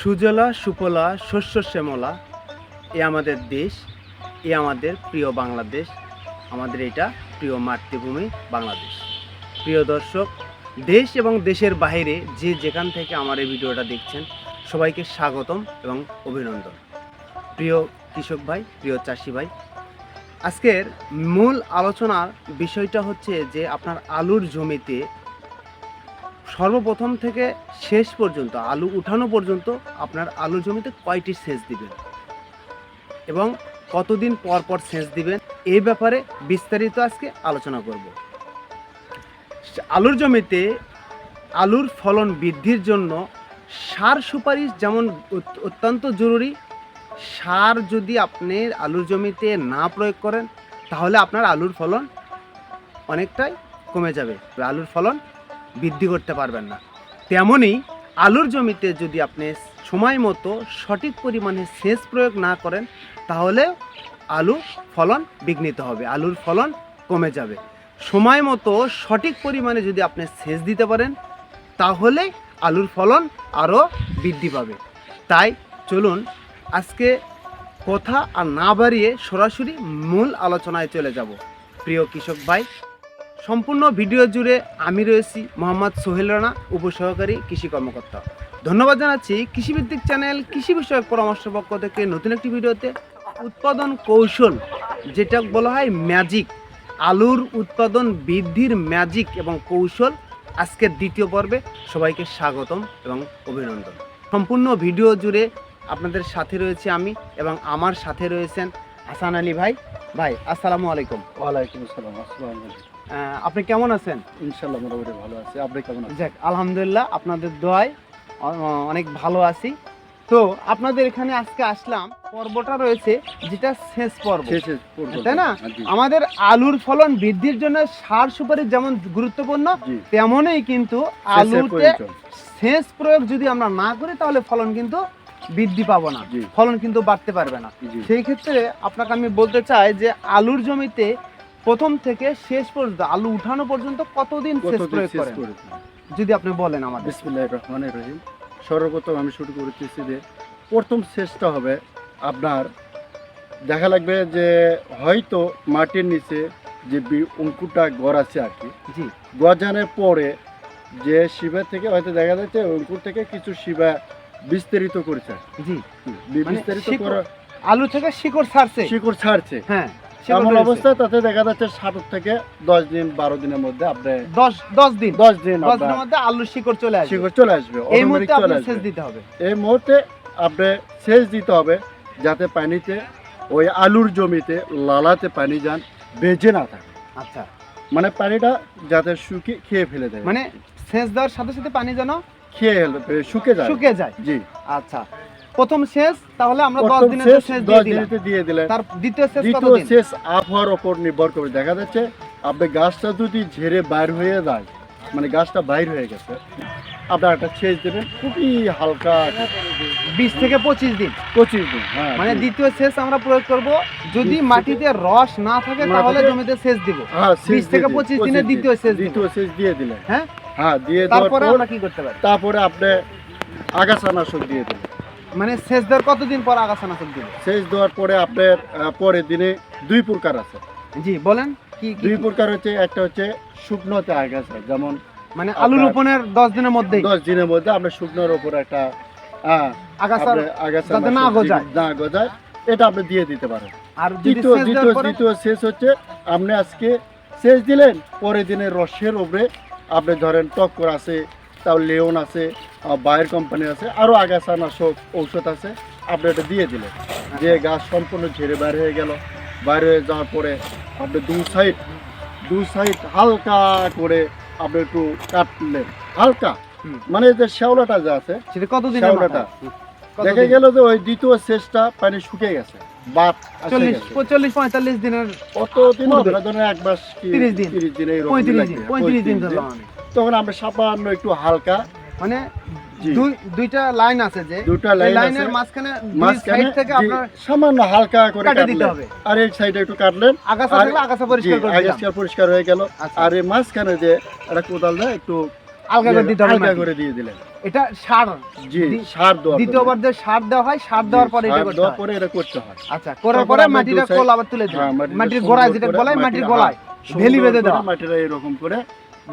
সুজলা, সুফলা, শস্য শ্যামলা, এ আমাদের দেশ, এ আমাদের প্রিয় বাংলাদেশ, আমাদের এটা প্রিয় মাতৃভূমি বাংলাদেশ। প্রিয় দর্শক, দেশ এবং দেশের বাইরে যে যেখান থেকে আমার এই ভিডিওটা দেখছেন, সবাইকে স্বাগতম এবং অভিনন্দন। প্রিয় কৃষক ভাই, প্রিয় চাষি ভাই, আজকের মূল আলোচনার বিষয়টা হচ্ছে যে আপনার আলুর জমিতে সর্বপ্রথম থেকে শেষ পর্যন্ত, আলু উঠানো পর্যন্ত আপনার আলু জমিতে কয়টি সেচ দিবেন? এবং কতদিন পর পর সেচ দিবেন? এই ব্যাপারে বিস্তারিত আজকে আলোচনা করব। আলুর জমিতে আলুর ফলন বৃদ্ধির জন্য সার সুপারিশ যেমন অত্যন্ত জরুরি, সার যদি আপনি আলুর জমিতে না প্রয়োগ করেন, তাহলে আপনার আলুর ফলন অনেকটাই কমে যাবে। আলুর ফলন বৃদ্ধি করতে পারবেন না। তেমনই আলুর জমিতে যদি আপনি সময় মতো সঠিক পরিমাণে সেচ প্রয়োগ না করেন, তাহলে আলু ফলন বিঘ্নিত হবে, আলুর ফলন কমে যাবে। সময় মতো সঠিক পরিমাণে যদি আপনি সেচ দিতে পারেন, তাহলে আলুর ফলন আরও বৃদ্ধি পাবে। তাই চলুন আজকে কথা আর না বাড়িয়ে সরাসরি মূল আলোচনায় চলে যাব। প্রিয় কৃষক ভাই সম্পূর্ণ ভিডিও জুড়ে আমি রয়েছি মোহাম্মদ সোহেল রানা, উপসহকারী কৃষি কর্মকর্তা। ধন্যবাদ জানাচ্ছি কৃষিভিত্তিক চ্যানেল কৃষি বিষয়ক পরামর্শ পক্ষ থেকে নতুন একটি ভিডিওতে। উৎপাদন কৌশল, যেটা বলা হয় ম্যাজিক আলুর উৎপাদন বৃদ্ধির ম্যাজিক এবং কৌশল, আজকের দ্বিতীয় পর্বে সবাইকে স্বাগতম এবং অভিনন্দন। সম্পূর্ণ ভিডিও জুড়ে আপনাদের সাথে রয়েছে আমি এবং আমার সাথে রয়েছেন হাসান আলী ভাই। ভাই, আসসালামু আলাইকুম। ওয়ালাইকুম আসসালাম আসসালাম আলাইকুম। আপনি কেমন আছেন? ইনশাল্লাহ মোটামুটি ভালো আছে। আপনি কেমন আছেন? যাক আলহামদুলিল্লাহ আপনাদের দোয়ায় অনেক ভালো আছি। তো আপনাদের এখানে আজকে আসলাম পর্বটা রয়েছে যেটা শেষ পর্ব। তাই না? আমাদের আলুর ফলন বৃদ্ধির জন্য সার সুপারি যেমন গুরুত্বপূর্ণ তেমনই কিন্তু আলুতে। সেচ প্রয়োগ যদি আমরা না করি তাহলে ফলন কিন্তু বৃদ্ধি পাবো না। ফলন কিন্তু বাড়তে পারবে না। সেই ক্ষেত্রে আপনাকে আমি বলতে চাই যে আলুর জমিতে প্রথম থেকে শেষ পর্যন্ত আলু উঠানো পর্যন্ত কতদিন সেচ প্রয়োগ করেন? যদি আপনি বলেন আমাদের। বিসমিল্লাহির রহমানির রহিম। সর্বপ্রথম আমি শুরু করতেছি যে প্রথম শেষটা হবে আপনার দেখা লাগবে যে হয়তো মাটির নিচে যে অঙ্কুরটা গড় আছে আর কি জি। গজানোর পরে যে শিবা থেকে হয়তো দেখা যাচ্ছে অঙ্কুর থেকে কিছু শিবা বিস্তারিত করেছে জি। মানে বিস্তারিত শিকড় করা আলু থেকে শিকড় ছাড়ছে। শিকড় ছাড়ছে। হ্যাঁ। এমন রয়েছে। অবস্থায় তাতে দেখা যাচ্ছে সাত থেকে দশ দিন বারো দিনের মধ্যে আপনি দশ দশ দিন। দশ দিন দশ দিনের মধ্যে আলুর শিকড় চলে আসবে। শিকড় চলে আসবে এই মুহূর্তে আপনি সেচ দিতে হবে। এই মুহূর্তে আপনি সেচ দিতে হবে যাতে পানিতে ওই আলুর জমিতে লালাতে পানি যান বেজে না থাকে। আচ্ছা। মানে পানিটা যাতে শুকিয়ে খেয়ে ফেলে দেয়। মানে সেচ দেওয়ার সাথে সাথে পানি যেন খেয়ে শুকে যায়। শুকিয়ে যায়। জি। আচ্ছা। প্রথম সেচ তাহলে আমরা দশ প্রথম দিনের শেষ দিয়ে দিলাম। দিয়ে দিলেন। তার দ্বিতীয় সেচ দ্বিতীয় কতদিন শেষ আবহাওয়ার ওপর নির্ভর করে দেখা যাচ্ছে আপনি গাছটা যদি ঝেড়ে বাইর হয়ে যায় মানে গাছটা বাইর হয়ে গেছে আপনার একটা সেচ দেবেন খুবই হালকা বিশ থেকে পঁচিশ দিন। পঁচিশ দিন হ্যাঁ মানে দ্বিতীয় সেচ আমরা প্রয়োগ করব। যদি মাটিতে রস না থাকে তাহলে জমিতে সেচ দিব। হ্যাঁ বিশ থেকে দিন, পঁচিশ দিনের দিন। দ্বিতীয় সেচ দিব। দ্বিতীয় সেচ দিয়ে দিলেন। হ্যাঁ? হ্যাঁ দিয়ে দেওয়ার তারপরে আমরা কি করতে পারি? তারপরে আপনি আগাছানাশক দিয়ে দিলেন। মানে সেচ দেওয়ার কতদিন পর আগাছানাশক দিব? সেচ দেওয়ার পরে আপনার পরের দিনে দুই প্রকার আছে। জি বলেন কি দুই প্রকার হচ্ছে একটা হচ্ছে শুকনোতে আগাছা যেমন মানে আলু রোপণের দশ দিনের মধ্যেই? দশ দিনের মধ্যে আপনার শুকনোর ওপর একটা আগাছা আগাছা যাতে না নাশক গজায়। না গজায় এটা আপনি দিয়ে দিতে পারেন। আর দ্বিতীয় দ্বিতীয় দ্বিতীয় শেষ হচ্ছে আপনি আজকে সেচ দিলেন পরের দিনের রসের উপরে আপনি ধরেন টক্কর আছে তাও লেওন আছে বায়ের কোম্পানি আছে আরও আগাছা নাশক ঔষধ আছে। আপনি এটা দিয়ে দিলেন। যে গাছ সম্পূর্ণ ঝেড়ে বাইর হয়ে গেল। বাইরে হয়ে যাওয়ার পরে আপনি দু সাইড দু সাইড হালকা করে আপনি একটু কাটলেন। হালকা? মানে যে শ্যাওলাটা যে আছে কতদিন শ্যাওলাটা। দেখা গেল যে ওই দ্বিতীয় শেষটা পানি শুকিয়ে গেছে বাত চল্লিশ পঁয়তাল্লিশ দিনের কত দিন এক মাস 30 দিন। তিরিশ দিন পঁয়ত্রিশ দিন পঁয়ত্রিশ দিন 35 ধরলাম আমি। তখন আমরা সামান্য একটু হালকা। মানে দুই দুইটা লাইন আছে যে। লাইন লাইনের মাঝখানে মাঝখানে থেকে আপনার সামান্য হালকা করে কাটে দিতে হবে। আর এই সাইডে একটু কাটলেন। আগাছা থাকলে আগাছা পরিষ্কার করে আগাছা পরিষ্কার হয়ে গেল। আচ্ছা। আর এই মাঝখানে যে একটা কোদাল দেয় একটু আলগা করে দিতে হবে করে দিয়ে দিলেন। এটা সার। জি সার দেওয়ার দ্বিতীয়বার যে সার দেওয়া হয় সার দেওয়ার পরে এটা করতে হয়। পরে এটা করতে হয়। আচ্ছা করার পরে মাটিটা কোল আবার তুলে দিই হ্যাঁ, মাটির গোড়ায় যেটা বলে মাটির মাটির গোড়ায় ভেলি বেঁধে দেওয়া। মাটিটা এরকম করে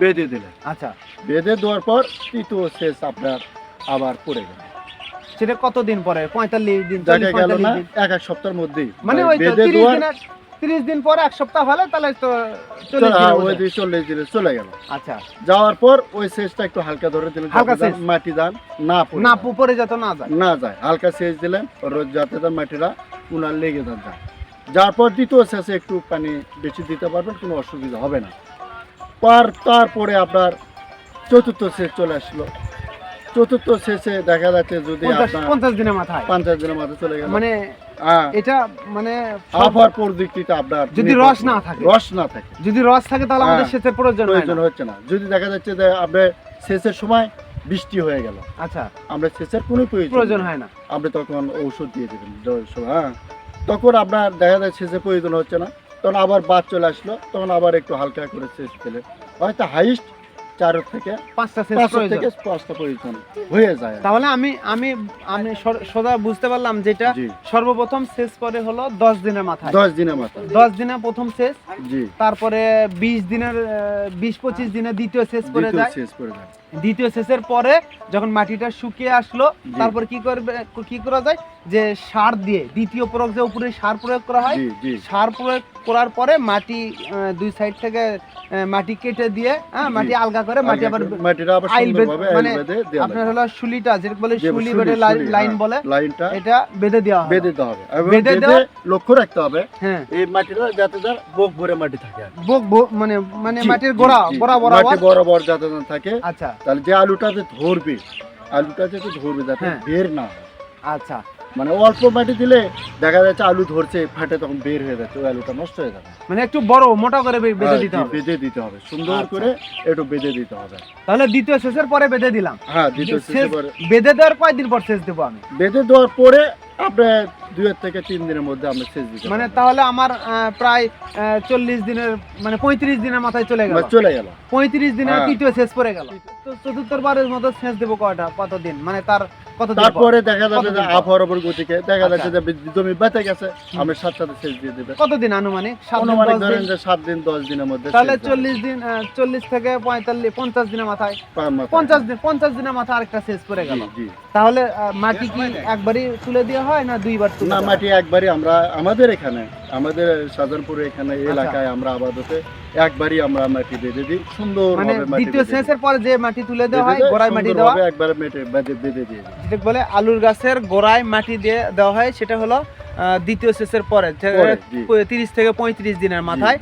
বেঁধে দিলেন। আচ্ছা। বেঁধে দেওয়ার পর তৃতীয় শেষ আপনার আবার পড়ে গেল। সেটা কতদিন পরে? পঁয়তাল্লিশ দিন দেখা গেল না এক এক সপ্তাহের মধ্যেই। মানে ওই বেঁধে দেওয়ার তিরিশ দিন পরে এক সপ্তাহ হলে তাহলে তো হ্যাঁ, দিনে ওই। দিয়ে চল্লিশ দিনে চলে গেল। আচ্ছা। যাওয়ার পর ওই সেচটা একটু হালকা ধরে দিলেন হালকা সেচ। মাটি দান না না পরে যেত না যায়। না যায় হালকা সেচ দিলেন রোজ যাতে তার মাটিরা উনার লেগে যান। যায় যার পর দ্বিতীয় শেষে একটু পানি বেশি দিতে পারবেন কোনো অসুবিধা হবে না। পার তারপরে আপনার চতুর্থ সেচ চলে আসলো। চতুর্থ শেষে দেখা যাচ্ছে যদি পঞ্চাশ দিনের মাথায়। পঞ্চাশ দিনের মাথায় চলে গেল। মানে হ্যাঁ। এটা মানে আবহাওয়ার পরিস্থিতিতে আপনার যদি রস না থাকে। রস না থাকে। যদি রস থাকে তাহলে আমাদের হ্যাঁ, সেচের প্রয়োজন প্রয়োজন হচ্ছে না। যদি দেখা যাচ্ছে যে আপনার সেচের সময় বৃষ্টি হয়ে গেল। আচ্ছা। আমরা সেচের কোনো প্রয়োজন প্রয়োজন হয় না। আপনি তখন ঔষধ দিয়ে দেবেন। হ্যাঁ। তখন আপনার দেখা যায় সেচের প্রয়োজন হচ্ছে না। তখন আবার বাদ চলে আসলো তখন আবার একটু হালকা করে সেচ পেলে হয়তো হাইস্ট চার থেকে পাঁচটা সেচ থেকে পাঁচটা প্রয়োজন হয়ে যায় তাহলে আমি আমি আমি সোজা বুঝতে পারলাম যেটা সর্বপ্রথম শেষ পরে হলো দশ দিনের মাথায়। দশ দিনের মাথা দশ দিনে প্রথম শেষ জি। তারপরে বিশ দিনের বিশ পঁচিশ দিনে দ্বিতীয় শেষ করে যায়। শেষ যায়। দ্বিতীয় শেষের পরে যখন মাটিটা শুকিয়ে আসলো। তারপর কি করবে কি করা যায়? যে সার দিয়ে দ্বিতীয় প্রয়োগ যে উপরে সার প্রয়োগ করা হয় সার প্রয়োগ করার পরে মাটি দুই সাইড থেকে মাটি কেটে দিয়ে হ্যাঁ মাটি আলগা করে মাটি আবার মাটিটা আবার আইল মানে দেওয়া আপনার হলো শুলিটা যেটা বলে শুলি বেঁধে লাইন হ্যাঁ, বলে লাইনটা এটা বেঁধে দেওয়া হয়। বেঁধে দিতে হবে। বেঁধে দেওয়া- লক্ষ্য রাখতে হবে হ্যাঁ। এই মাটিটা যাতে তার বুক ভরে মাটি থাকে। বুক মানে মানে মাটির গোড়া। গোড়া মাটি বরাবর বরাবর যাতে না থাকে আচ্ছা। তাহলে যে আলুটা যে ধরবে আলুটা যাতে ধরবে যাতে হ্যাঁ। বের না আচ্ছা। মানে অল্প মাটি দিলে দেখা যাচ্ছে আলু ধরছে ফাটে তখন বের হয়ে যাচ্ছে ওই আলুটা নষ্ট হয়ে যাবে। মানে একটু বড় মোটা করে বেঁধে হ্যাঁ, দিতে হবে। বেঁধে দিতে হবে সুন্দর আচ্ছা। করে একটু বেঁধে দিতে হবে। তাহলে দ্বিতীয় শেষের পরে বেঁধে দিলাম। হ্যাঁ দ্বিতীয় সেচ- শেষে পরে। বেঁধে দেওয়ার কয়দিন পর সেচ দেবো আমি? বেঁধে দেওয়ার পরে আপনার দুই থেকে তিন দিনের মধ্যে আমরা সেচ দিতে মানে তাহলে আমার প্রায় চল্লিশ দিনের মানে পঁয়ত্রিশ দিনের মাথায় চলে গেল। মানে চলে গেল। পঁয়ত্রিশ দিনের হ্যাঁ। তৃতীয় শেষ পড়ে গেল। তো চতুর্থবারের মতো সেচ দেবো কয়টা? কতদিন? মানে তার পর? তারপরে দেখা যাচ্ছে যে আবহাওয়ার উপর গতিকে দেখা আচ্ছা। যাচ্ছে যে জমি বেঁচে গেছে আমরা সাত সাথে সেচ দিয়ে দেবে। কতদিন আনুমানিক? সাত দিন, দশ ধরেন যে সাত দিন দশ দিনের মধ্যে তাহলে চল্লিশ দিন চল্লিশ থেকে পঁয়তাল্লিশ পঞ্চাশ দিনের মাথায়। পঞ্চাশ দিন পঞ্চাশ দিনের মাথায় আরেকটা শেষ পড়ে গেল। তাহলে মাটি কি একবারই তুলে দেওয়া হয় না দুইবার না মাটি একবারই আমরা আমাদের এখানে আমাদের সাজানপুরে এখানে আচ্ছা। এলাকায় আমরা আবাদতে একবারই আমরা মাটি বেঁধে দিই। সুন্দর মানে দ্বিতীয় সেচের পরে যে মাটি তুলে দেওয়া হয় গোড়ায় মাটি দেওয়া? একবারে মেটে বেঁধে বেঁধে দিয়ে যেটা বলে আলুর গাছের গোড়ায় মাটি দিয়ে দেওয়া হয় সেটা হলো দ্বিতীয় সেচের পরে তিরিশ থেকে পঁয়ত্রিশ দিনের মাথায়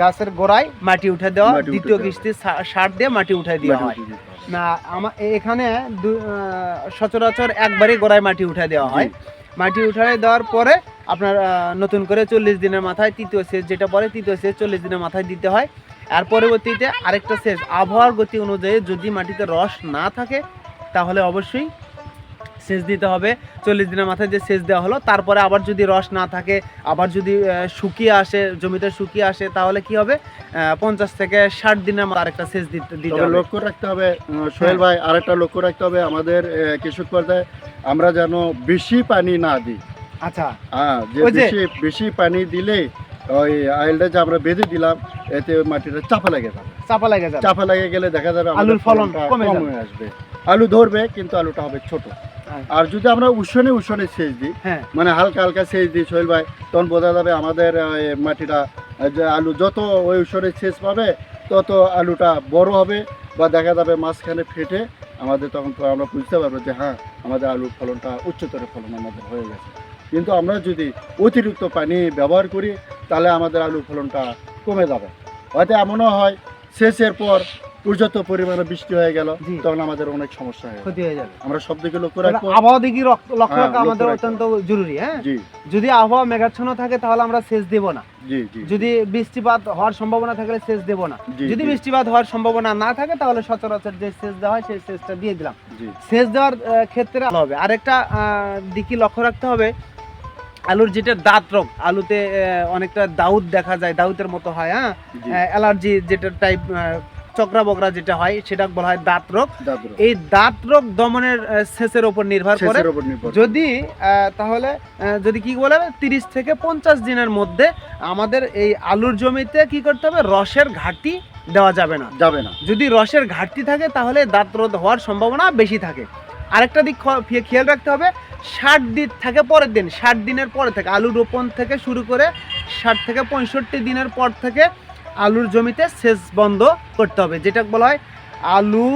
গাছের গোড়ায় মাটি উঠে দেওয়া দ্বিতীয়। কিস্তি সার দিয়ে মাটি উঠে দেওয়া হয়। না আমার এখানে সচরাচর একবারই গোড়ায় মাটি উঠে দেওয়া হয়। মাটি উঠায় দেওয়ার পরে আপনার নতুন করে চল্লিশ দিনের মাথায় তৃতীয় সেচ যেটা পরে তৃতীয় সেচ চল্লিশ দিনের মাথায় দিতে হয়। আর পরবর্তীতে আরেকটা সেচ আবহাওয়ার গতি অনুযায়ী যদি মাটিতে রস না থাকে তাহলে অবশ্যই সেচ দিতে হবে। চল্লিশ দিনের মাথায় যে সেচ দেওয়া হলো তারপরে আবার যদি রস না থাকে আবার যদি শুকিয়ে আসে জমিতে শুকিয়ে আসে তাহলে কি হবে? পঞ্চাশ থেকে ষাট দিনের মাথায় আরেকটা সেচ দিতে দিতে হবে। লক্ষ্য রাখতে হবে সোহেল হ্যাঁ। ভাই আরেকটা লক্ষ্য রাখতে হবে আমাদের কৃষক পর্যায়ে। আমরা যেন বেশি পানি না দিই। আচ্ছা। হ্যাঁ যে বেশি বেশি পানি দিলে ওই আইলটা যে আমরা বেঁধে দিলাম এতে ওই মাটিটা চাপা লেগে যাবে। চাপা লাগে যাবে। চাপা লেগে গেলে দেখা যাবে আলুর ফলন কমে আসবে। আলু ধরবে কিন্তু আলুটা হবে ছোট। হ্যাঁ। আর যদি আমরা উষণে উষণে সেচ দিই হ্যাঁ। মানে হালকা হালকা সেচ দিই সোহেল ভাই তখন বোঝা যাবে আমাদের মাটিটা আলু যত ওই উষণে সেচ পাবে তত আলুটা বড় হবে বা দেখা যাবে মাঝখানে ফেটে আমাদের তখন তো আমরা বুঝতে পারব যে হ্যাঁ আমাদের আলুর ফলনটা উচ্চতর ফলন আমাদের হয়ে গেছে। কিন্তু আমরা যদি অতিরিক্ত পানি ব্যবহার করি, তাহলে আমাদের আলুর ফলনটা কমে যাবে। হয়তো এমনও হয়, শেষের পর পর্যাপ্ত পরিমাণে বৃষ্টি হয়ে গেল তখন আমাদের অনেক সমস্যা হয়ে ক্ষতি হয়ে যাবে। আমরা সব দিকে লক্ষ্য রাখব। আবহাওয়া দিকে লক্ষ্য হ্যাঁ, রাখা আমাদের অত্যন্ত জরুরি হ্যাঁ? যদি আবহাওয়া মেঘাচ্ছন্ন থাকে তাহলে আমরা সেচ দেব না। জি জি যদি বৃষ্টিপাত হওয়ার সম্ভাবনা থাকলে সেচ দেব না। যদি বৃষ্টিপাত হওয়ার সম্ভাবনা না থাকে তাহলে সচরাচর যে সেচ দেওয়া হয় সেই সেচটা দিয়ে দিলাম। জি। সেচ দেওয়ার ক্ষেত্রে হবে। আরেকটা আহ, দিকে লক্ষ্য রাখতে হবে আলুর যেটা দাঁত রোগ আলুতে অনেকটা দাউদ দেখা যায় দাউদের মতো হয় হ্যাঁ? অ্যালার্জি যেটা টাইপ চক্রা বকরা যেটা হয় সেটা বলা হয় দাঁত রোগ। এই দাঁত রোগ দমনের সেচের উপর নির্ভর করে। শেষের উপর নির্ভর করে। যদি তাহলে যদি কি বলে তিরিশ থেকে পঞ্চাশ দিনের মধ্যে আমাদের এই আলুর জমিতে কি করতে হবে? রসের ঘাটতি দেওয়া যাবে না। যাবে না। যদি রসের ঘাটতি থাকে তাহলে দাঁত রোধ হওয়ার সম্ভাবনা বেশি থাকে। আরেকটা দিক খেয়াল রাখতে হবে ষাট দিন থাকে পরের দিন ষাট দিনের পরে থেকে আলু রোপণ থেকে শুরু করে ষাট থেকে পঁয়ষট্টি দিনের পর থেকে আলুর জমিতে সেচ বন্ধ করতে হবে যেটা বলা হয় আলু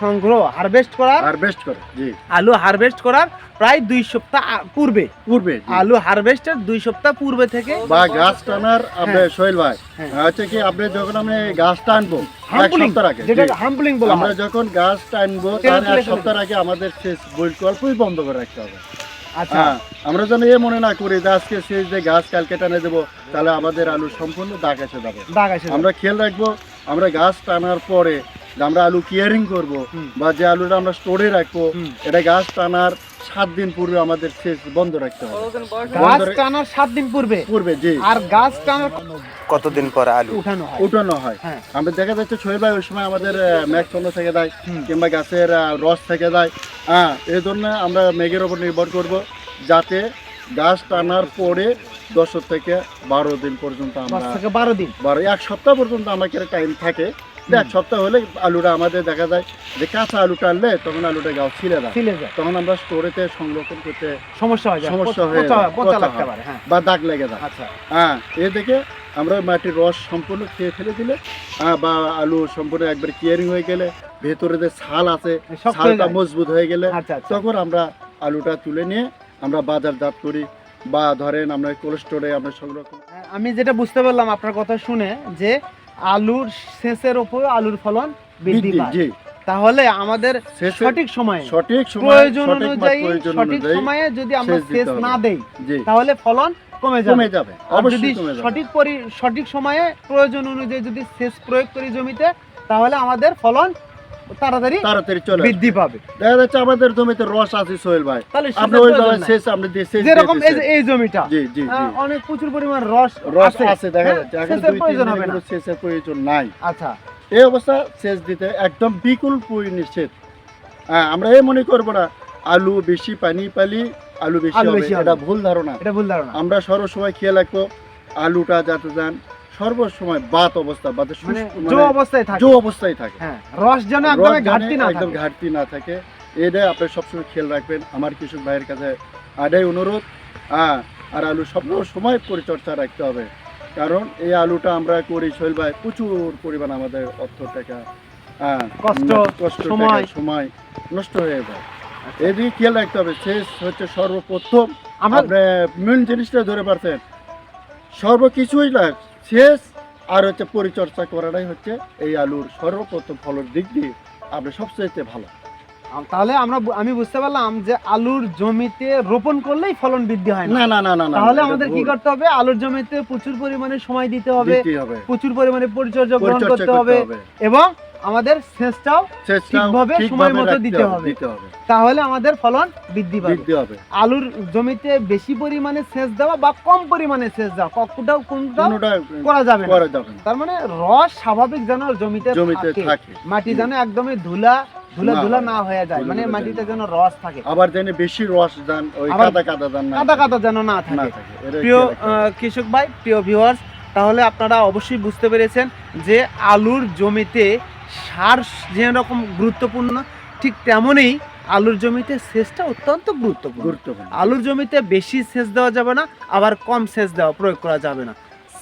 সংগ্রহ হারভেস্ট করার হারভেস্ট করে জি। আলু হারভেস্ট করার প্রায় দুই সপ্তাহ পূর্বে। পূর্বে। আলু হারভেস্টের দুই সপ্তাহ পূর্বে থেকে। বা গাছ টানার আপনি সোহেল ভাই হ্যাঁ। হচ্ছে কি আপনি যখন আমি গাছ টানবো এক হাম্পলিং সপ্তাহ আগে যেটা হাম্পলিং বলা আমরা যখন গাছ টানবো তার এক সপ্তাহ আগে আমাদের শেষ বৈঠক বন্ধ করে রাখতে হবে। আচ্ছা। হ্যাঁ আমরা যেন এ মনে না করি যে আজকে শেষ যে গাছ কালকে টানে দেবো তাহলে আমাদের আলু সম্পূর্ণ দাগ এসে যাবে। দাগ আমরা খেয়াল রাখব আমরা গাছ টানার পরে আমরা আলু কেয়ারিং করব বা যে আলুটা আমরা স্টোরে রাখব এটা গাছ টানার সাত দিন পূর্বে আমাদের শেষ বন্ধ রাখতে হবে। গাছ টানার সাত দিন পূর্বে? পূর্বে জি। আর গাছ টানার কতদিন পরে আলু? উঠানো হয়। উঠানো হয়। হ্যাঁ। আমরা দেখা যাচ্ছে সোহেল ভাই ওই সময় আমাদের থেকে দেয় কিংবা গাছের রস থেকে দেয়। হ্যাঁ এই জন্য আমরা মেঘের ওপর নির্ভর করব যাতে গাছ টানার পরে দশ থেকে বারো দিন পর্যন্ত আমরা বারো দিন। বারো এক সপ্তাহ পর্যন্ত আমাকে টাইম থাকে। এক সপ্তাহ হলে আলুটা আমাদের দেখা যায় যে কাঁচা আলু টানলে তখন আলুটা গাছ ছিলে দেয় ফিলে যায়। তখন আমরা স্টোরেতে সংরক্ষণ করতে সমস্যা হয়ে যায় সমস্যা হয়ে যায়, হয়। হ্যাঁ। বা দাগ লেগে যায়। আচ্ছা। হ্যাঁ এ দেখে আমরা মাটির রস সম্পূর্ণ খেয়ে ফেলে দিলে বা আলু সম্পূর্ণ একবার কিয়ারিং হয়ে গেলে ভেতরে যে ছাল আছে ছালটা মজবুত হয়ে গেলে আচ্ছা আচ্ছা। তখন আমরা আলুটা তুলে নিয়ে আমরা বাজারজাত করি বা ধরেন আমরা কোল্ড স্টোরে আমরা সংরক্ষণ আমি যেটা বুঝতে পারলাম আপনার কথা শুনে যে আলুর শেষের উপর আলুর ফলন বৃদ্ধি পায়। তাহলে আমাদের সঠিক সময়ে সঠিক সময় প্রয়োজন অনুযায়ী সঠিক সময়ে যদি আমরা সেচ। না দেই তাহলে ফলন কমে যাবে। কমে যাবে আর যদি সঠিক পরি সঠিক সময়ে প্রয়োজন অনুযায়ী যদি সেচ প্রয়োগ করি জমিতে তাহলে আমাদের ফলন তাড়াতাড়ি তাড়াতাড়ি চলে বৃদ্ধি পাবে। দেখা যাচ্ছে আমাদের জমিতে রস আছে সোহেল ভাই আপনি প্রয়োজন নাই। শেষ আপনি যেরকম এই এই জমিটা জি জি অনেক প্রচুর পরিমাণ রস রস আছে। দেখা হ্যাঁ, যাচ্ছে। এখন প্রয়োজন হবে না। প্রয়োজন নাই। আচ্ছা। এই অবস্থা সেচ দিতে একদম বিকুল নিষেধ। হ্যাঁ আমরা এই মনে করব না আলু বেশি পানি পালি আলু বেশি। এটা ভুল ধারণা। এটা ভুল ধারণা। আমরা সর্বসময় খেয়াল রাখব আলুটা যাতে যান সর্বসময় বাত অবস্থা বাতে মানে জো মানে অবস্থায় থাকে। জো অবস্থায় থাকে। হ্যাঁ রস যেন একদম ঘাটতি না একদম ঘাটতি না থাকে। এটা সবসময় খেয়াল রাখবেন আমার কৃষক ভাইয়ের কাছে আডাই অনুরোধ হ্যাঁ আর আলু সব সময় পরিচর্যা রাখতে হবে। কারণ এই আলুটা আমরা করি শৈল ভাই প্রচুর পরিমাণ আমাদের অর্থ টাকা হ্যাঁ কষ্ট, কষ্ট সময়। সময় নষ্ট হয়ে যায়। এদিকে খেয়াল রাখতে হবে শেষ হচ্ছে সর্বপ্রথম আপনি মেন জিনিসটা ধরে পারছেন। সর্বকিছুই না শেষ। আর হচ্ছে পরিচর্যা করাটাই হচ্ছে এই আলুর সর্বপ্রথম ফলের দিক দিয়ে আপনি সবচেয়ে ভালো। তাহলে আমরা আমি বুঝতে পারলাম যে আলুর জমিতে রোপণ করলেই ফলন বৃদ্ধি হয় না। না না না তাহলে আমাদের কি করতে হবে? আলুর জমিতে প্রচুর পরিমাণে সময় দিতে হবে। প্রচুর পরিমাণে পরিচর্যা গ্রহণ করতে হবে। এবং আমাদের সেচটাও ঠিকভাবে সময় মতো দিতে হবে। তাহলে আমাদের ফলন বৃদ্ধি পাবে। আলুর জমিতে বেশি পরিমাণে সেচ দেওয়া বা কম পরিমাণে সেচ দেওয়া কতটাও কোনটা করা যাবে তার মানে রস স্বাভাবিক যেন জমিতে থাকে। মাটি যেন একদমই ধুলা ধুলা ধুলা না। হয়ে যায়। মানে মাটিতে যেন রস থাকে। আবার যেন বেশি রস দান ওই কাদা কাদা দান কাদা কাদা যেন না থাকে। প্রিয় কৃষক ভাই প্রিয় ভিউয়ার্স তাহলে আপনারা অবশ্যই বুঝতে পেরেছেন যে আলুর জমিতে সার যেরকম গুরুত্বপূর্ণ ঠিক তেমনই আলুর জমিতে সেচটা অত্যন্ত গুরুত্বপূর্ণ। গুরুত্বপূর্ণ। আলুর জমিতে বেশি সেচ দেওয়া যাবে না আবার কম সেচ দেওয়া প্রয়োগ করা যাবে না।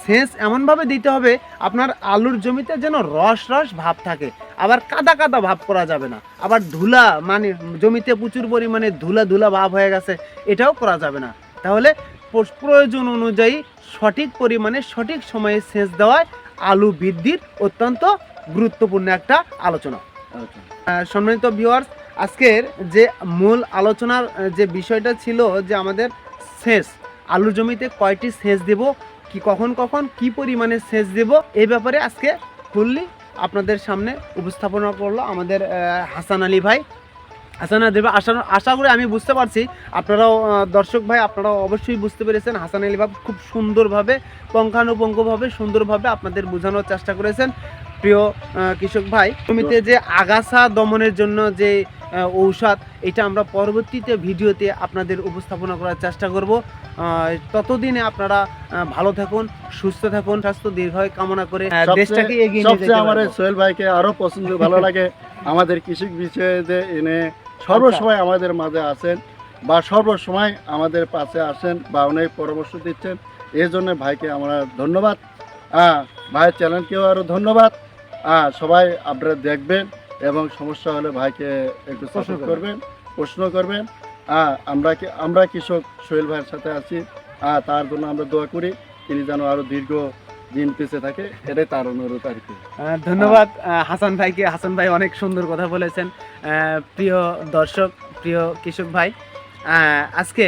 সেচ এমনভাবে দিতে হবে আপনার আলুর জমিতে যেন রস রস ভাব থাকে আবার কাদা কাদা ভাব করা যাবে না। আবার ধুলা মানে জমিতে প্রচুর পরিমাণে ধুলা ধুলা ভাব হয়ে গেছে এটাও করা যাবে না। তাহলে প্রয়োজন অনুযায়ী সঠিক পরিমাণে সঠিক সময়ে সেচ দেওয়ায় আলু বৃদ্ধির অত্যন্ত গুরুত্বপূর্ণ একটা আলোচনা। সম্মানিত ভিউয়ার্স আজকের যে মূল আলোচনার যে বিষয়টা ছিল যে আমাদের সেচ আলুর জমিতে কয়টি সেচ দেব কি কখন কখন কি পরিমাণে সেচ দেব এই ব্যাপারে আজকে ফুললি আপনাদের সামনে উপস্থাপনা করল আমাদের হাসান আলী ভাই। হাসান আলী ভাই আশা আশা করি আমি বুঝতে পারছি। আপনারাও দর্শক ভাই আপনারাও অবশ্যই বুঝতে পেরেছেন হাসান আলী ভাই খুব সুন্দরভাবে পঙ্খানুপঙ্খভাবে সুন্দরভাবে আপনাদের বোঝানোর চেষ্টা করেছেন। প্রিয় কৃষক ভাই জমিতে যে আগাছা দমনের জন্য যে ঔষধ এটা আমরা পরবর্তীতে ভিডিওতে আপনাদের উপস্থাপনা করার চেষ্টা করব। ততদিনে আপনারা ভালো থাকুন সুস্থ থাকুন স্বাস্থ্য দীর্ঘায়ু কামনা করে দেশটাকে এগিয়ে নিয়ে সবচেয়ে আমার সোহেল ভাইকে আরও পছন্দ ভালো লাগে। আমাদের কৃষি বিষয়ে এনে সর্বসময় আমাদের মাঝে আছেন বা সর্বসময় আমাদের পাশে আসেন বা অনেক পরামর্শ দিচ্ছেন। এই জন্য ভাইকে আমরা ধন্যবাদ। হ্যাঁ ভাইয়ের চ্যানেলকেও আরও ধন্যবাদ। হ্যাঁ সবাই আপনারা দেখবেন এবং সমস্যা হলে ভাইকে একটু প্রশ্ন সাপোর্ট করবেন। প্রশ্ন করবেন। হ্যাঁ আমরা কি আমরা কৃষক সোহেল ভাইয়ের সাথে আছি। হ্যাঁ তার জন্য আমরা দোয়া করি তিনি যেন আরও দীর্ঘ দিন পিছিয়ে থাকে। এটাই তার অনুরোধ আর কি। ধন্যবাদ। হাসান ভাইকে। হাসান ভাই অনেক সুন্দর কথা বলেছেন। প্রিয় দর্শক প্রিয় কৃষক ভাই আহ, আজকে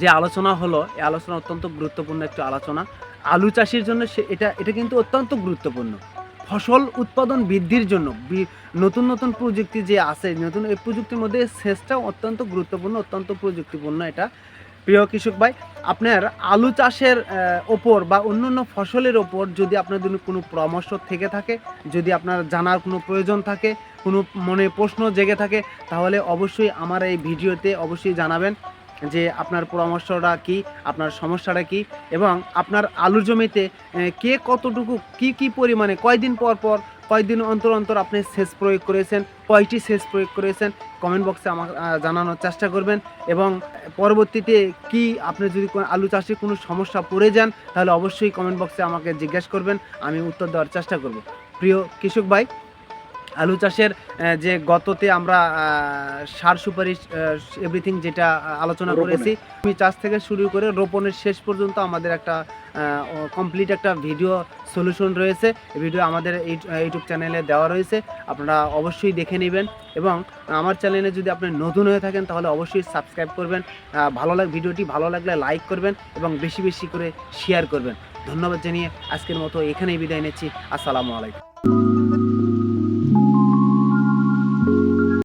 যে আলোচনা হলো এই আলোচনা অত্যন্ত গুরুত্বপূর্ণ একটি আলোচনা। আলু চাষের জন্য সে এটা এটা কিন্তু অত্যন্ত গুরুত্বপূর্ণ। ফসল উৎপাদন বৃদ্ধির জন্য নতুন নতুন প্রযুক্তি যে আছে, নতুন এই প্রযুক্তির মধ্যে সেচটাও অত্যন্ত গুরুত্বপূর্ণ, অত্যন্ত প্রযুক্তিপূর্ণ এটা। প্রিয় কৃষক ভাই, আপনার আলু চাষের ওপর বা অন্যান্য ফসলের ওপর যদি জন্য কোনো পরামর্শ থেকে থাকে, যদি আপনার জানার কোনো প্রয়োজন থাকে, কোনো মনে প্রশ্ন জেগে থাকে, তাহলে অবশ্যই আমার এই ভিডিওতে অবশ্যই জানাবেন। যে আপনার পরামর্শটা কি, আপনার সমস্যাটা কি এবং আপনার আলু জমিতে কে কতটুকু, কি কি পরিমাণে, কয়দিন পর পর, কয়দিন অন্তর অন্তর আপনি সেচ প্রয়োগ করেছেন, কয়টি সেচ প্রয়োগ করেছেন কমেন্ট বক্সে আমাকে জানানোর চেষ্টা করবেন এবং পরবর্তীতে কি আপনি যদি আলু চাষে কোনো সমস্যা পড়ে যান, তাহলে অবশ্যই কমেন্ট বক্সে আমাকে জিজ্ঞেস করবেন, আমি উত্তর দেওয়ার চেষ্টা করব। প্রিয় কৃষক ভাই আলু চাষের যে গততে আমরা সার সুপারিশ এভরিথিং যেটা আলোচনা করেছি জমি চাষ থেকে শুরু করে রোপণের শেষ পর্যন্ত আমাদের একটা কমপ্লিট একটা ভিডিও সলিউশন রয়েছে। ভিডিও আমাদের ইউটিউব চ্যানেলে দেওয়া রয়েছে। আপনারা অবশ্যই দেখে নেবেন এবং আমার চ্যানেলে যদি আপনি নতুন হয়ে থাকেন তাহলে অবশ্যই সাবস্ক্রাইব করবেন। ভালো লাগ ভিডিওটি ভালো লাগলে লাইক করবেন এবং বেশি বেশি করে শেয়ার করবেন। ধন্যবাদ জানিয়ে আজকের মতো এখানেই বিদায় নিচ্ছি। আসসালামু আলাইকুম।